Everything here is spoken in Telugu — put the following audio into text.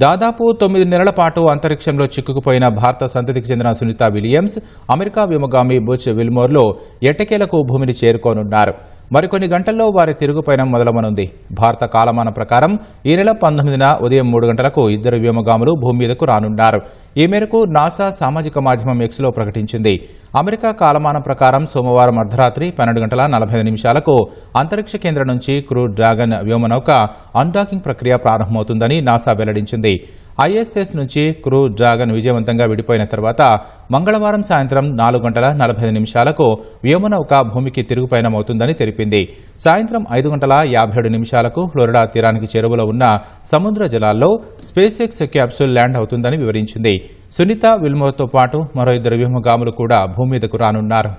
దాదాపు తొమ్మిది నెలల పాటు అంతరిక్షంలో చిక్కుకుపోయిన భారత సంతతికి చెందిన సునీత విలియమ్స్ అమెరికా వ్యోమగామి బుచ్ విల్మోర్లో ఎట్టకేలకు భూమిని చేరుకోనున్నారు. మరికొన్ని గంటల్లో వారి తిరుగు పయనం మొదలవనుంది. భారత కాలమాన ప్రకారం ఈ నెల పంతొమ్మిదిన ఉదయం మూడు గంటలకు ఇద్దరు వ్యోమగాములు భూమి మీదకు రానున్నారు. ఈ మేరకు నాసా సామాజిక మాధ్యమం ఎక్స్లో ప్రకటించింది. అమెరికా కాలమానం ప్రకారం సోమవారం అర్ధరాత్రి పన్నెండు గంటల నలభై ఐదు నిమిషాలకు అంతరిక్ష కేంద్రం నుంచి క్రూ డ్రాగన్ వ్యోమనౌక అన్డాకింగ్ ప్రక్రియ ప్రారంభమవుతుందని నాసా వెల్లడించింది. ఐఎస్ఎస్ నుంచి క్రూ డ్రాగన్ విజయవంతంగా విడిపోయిన తర్వాత మంగళవారం సాయంత్రం నాలుగు గంటల నలభై ఐదు నిమిషాలకు వ్యోమనౌక భూమికి తిరుగు పయనమవుతుందని తెలిపింది. సాయంత్రం ఐదు గంటల యాభై ఏడు నిమిషాలకు ఫ్లోరిడా తీరానికి చేరువలో ఉన్న సముద్ర జలాల్లో స్పేస్ ఎక్స్ క్యాప్సూల్ ల్యాండ్ అవుతుందని వివరించింది. సునీత విల్మోతో పాటు మరో ఇద్దరు వ్యూహగాములు కూడా భూమి మీదకు రానున్నారు.